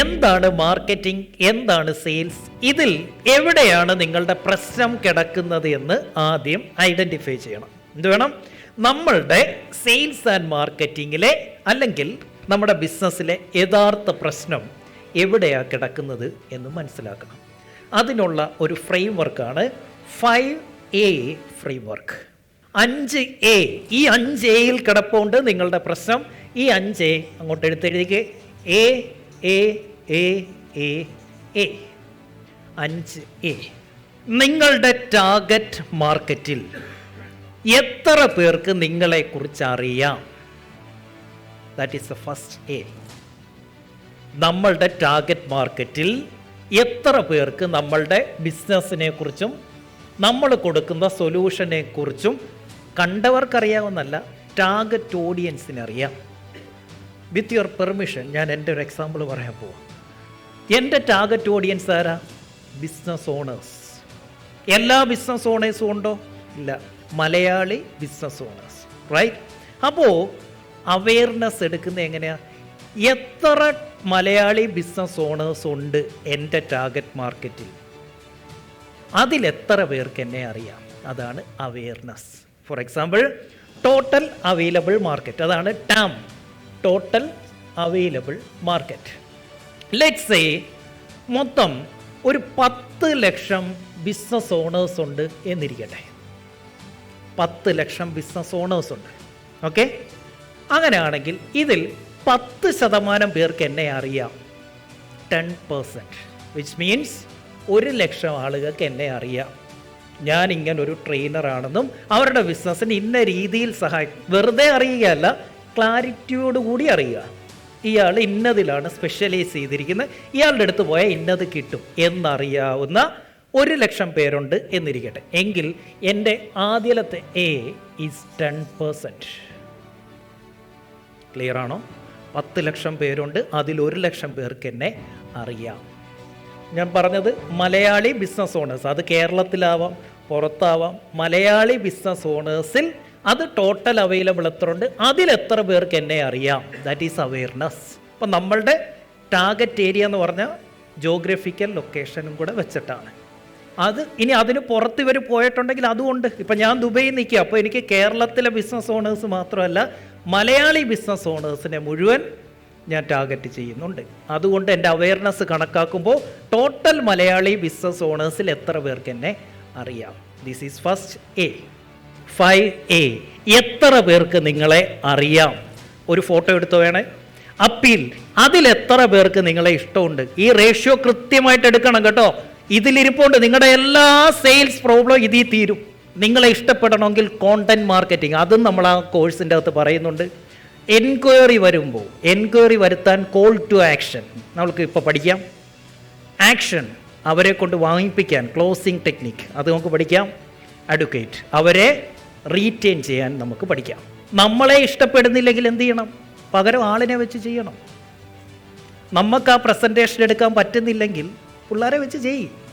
എന്താണ് മാർക്കറ്റിംഗ്? എന്താണ് സെയിൽസ്? ഇതിൽ എവിടെയാണ് നിങ്ങളുടെ പ്രശ്നം കിടക്കുന്നത് എന്ന് ആദ്യം ഐഡന്റിഫൈ ചെയ്യണം. എന്ത് വേണം? നമ്മളുടെ സെയിൽസ് ആൻഡ് മാർക്കറ്റിങ്ങിലെ അല്ലെങ്കിൽ നമ്മുടെ ബിസിനസ്സിലെ യഥാർത്ഥ പ്രശ്നം എവിടെയാണ് കിടക്കുന്നത് എന്ന് മനസ്സിലാക്കണം. അതിനുള്ള ഒരു ഫ്രെയിം വർക്കാണ് ഫൈവ് എ ഫ്രെയിം വർക്ക് അഞ്ച് എ ഈ അഞ്ച് എയിൽ കിടപ്പുണ്ട് നിങ്ങളുടെ പ്രശ്നം. ഈ അഞ്ച് അങ്ങോട്ട് എടുത്തെഴുതിക്ക് A A A A A. അഞ്ച് എ. നിങ്ങളുടെ ടാർഗറ്റ് മാർക്കറ്റിൽ എത്ര പേർക്ക് നിങ്ങളെ കുറിച്ച് അറിയാം that is the first A നമ്മളുടെ ടാർഗറ്റ് മാർക്കറ്റിൽ എത്ര പേർക്ക് നമ്മളുടെ ബിസിനസ്സിനെ കുറിച്ചും നമ്മൾ കൊടുക്കുന്ന സൊല്യൂഷനെ കുറിച്ചും കണ്ടവർക്കറിയാവുന്നല്ല ടാർഗറ്റ് ഓഡിയൻസിന് അറിയാം. വിത്ത് യുവർ പെർമിഷൻ ഞാൻ എന്റെ ഒരു എക്സാമ്പിൾ പറയാൻ പോവാം. എന്റെ ടാർഗറ്റ് ഓഡിയൻസ് ആരാ? ബിസിനസ് ഓണേഴ്സ് എല്ലാ ബിസിനസ് ഓണേഴ്സും ഉണ്ടോ? ഇല്ല. മലയാളി ബിസിനസ് ഓണേഴ്സ് റൈറ്റ് അപ്പോൾ അവെയർനെസ് എടുക്കുന്നത് എങ്ങനെയാണ് എത്ര മലയാളി ബിസിനസ് ഓണേഴ്സ് ഉണ്ട് എന്റെ ടാർഗറ്റ് മാർക്കറ്റിൽ അതിലെത്ര പേർക്ക് എന്നെ അറിയാം? അതാണ് awareness for example total available market അതാണ് TAM total available market let say മൊത്തം ഒരു പത്ത് ലക്ഷം ബിസിനസ് ഓണേഴ്സ് ഉണ്ട് എന്നിരിക്കട്ടെ. പത്ത് ലക്ഷം ബിസിനസ് ഓണേഴ്സ് ഉണ്ട്. ഓക്കെ അങ്ങനെയാണെങ്കിൽ ഇതിൽ പത്ത് ശതമാനം പേർക്ക് എന്നെ അറിയാം. ടെൻ പേഴ്സന്റ് വിച്ച് മീൻസ് ഒരു ലക്ഷം ആളുകൾക്ക് എന്നെ അറിയാം. ഞാൻ ഇങ്ങനെ ഒരു ട്രെയിനറാണെന്നും അവരുടെ ബിസിനസ്സിന് ഇന്ന രീതിയിൽ സഹായിക്കും വെറുതെ അറിയുകയല്ല ക്ലാരിറ്റിയോട് കൂടി അറിയുക. ഇയാൾ ഇന്നതിലാണ് സ്പെഷ്യലൈസ് ചെയ്തിരിക്കുന്നത്. ഇയാളുടെ അടുത്ത് പോയാൽ ഇന്നത് കിട്ടും എന്നറിയാവുന്ന ഒരു ലക്ഷം പേരുണ്ട് എന്നിരിക്കട്ടെ. എങ്കിൽ എന്റെ ആദ്യത്തെ A is ten percent clear ആണോ? പത്ത് ലക്ഷം പേരുണ്ട് അതിൽ ഒരു ലക്ഷം പേർക്ക് എന്നെ അറിയാം. ഞാൻ പറഞ്ഞത് മലയാളി ബിസിനസ് ഓണേഴ്സ് അത് കേരളത്തിലാവാം പുറത്താവാം. മലയാളി ബിസിനസ് ഓണേഴ്സിൽ അത് ടോട്ടൽ അവൈലബിൾ എത്ര ഉണ്ട് അതിൽ എത്ര പേർക്ക് എന്നെ അറിയാം? ദാറ്റ് ഈസ് അവെയർനെസ് അപ്പം നമ്മളുടെ ടാർഗറ്റ് ഏരിയ എന്ന് പറഞ്ഞാൽ ജോഗ്രഫിക്കൽ ലൊക്കേഷനും കൂടെ വെച്ചിട്ടാണ്. അത് ഇനി അതിന് പുറത്ത് ഇവർ പോയിട്ടുണ്ടെങ്കിൽ അതുകൊണ്ട്. ഇപ്പം ഞാൻ ദുബൈയിൽ നിൽക്കുക അപ്പോൾ എനിക്ക് കേരളത്തിലെ ബിസിനസ് ഓണേഴ്സ് മാത്രമല്ല മലയാളി ബിസിനസ് ഓണേഴ്സിനെ മുഴുവൻ ഞാൻ ടാർഗറ്റ് ചെയ്യുന്നുണ്ട്. അതുകൊണ്ട് എന്റെ അവയർനെസ് കണക്കാക്കുമ്പോൾ ടോട്ടൽ മലയാളി ബിസിനസ് ഓണേഴ്സിൽ എത്ര പേർക്ക് എന്നെ അറിയാം? This is first A five A. എത്ര പേർക്ക് നിങ്ങളെ അറിയാം? ഒരു ഫോട്ടോ എടുത്തു വേണേ? അപ്പീൽ അതിൽ എത്ര പേർക്ക് നിങ്ങളെ ഇഷ്ടമുണ്ട്? ഈ റേഷ്യോ കൃത്യമായിട്ട് എടുക്കണം കേട്ടോ. ഇതിലിരിപ്പുണ്ട് നിങ്ങളുടെ എല്ലാ സെയിൽസ് പ്രോബ്ലം ഇതിൽ തീരും. നിങ്ങളെ ഇഷ്ടപ്പെടണമെങ്കിൽ കോണ്ടന്റ് മാർക്കറ്റിംഗ് അതും നമ്മൾ ആ കോഴ്സിന്റെ അകത്ത് പറയുന്നുണ്ട്. എൻക്വയറി വരുമ്പോൾ എൻക്വയറി വരുത്താൻ കോൾ ടു ആക്ഷൻ നമുക്ക് ഇപ്പോൾ പഠിക്കാം. ആക്ഷൻ അവരെ കൊണ്ട് വാങ്ങിപ്പിക്കാൻ ക്ലോസിംഗ് ടെക്നിക്ക് അത് നമുക്ക് പഠിക്കാം. അഡ്വക്കേറ്റ് അവരെ റീറ്റെയിൻ ചെയ്യാൻ നമുക്ക് പഠിക്കാം. നമ്മളെ ഇഷ്ടപ്പെടുന്നില്ലെങ്കിൽ എന്ത് ചെയ്യണം? പകരം ആളിനെ വെച്ച് ചെയ്യണം. നമുക്ക് ആ പ്രസന്റേഷൻ എടുക്കാൻ പറ്റുന്നില്ലെങ്കിൽ പിള്ളേരെ വെച്ച് ചെയ്യും.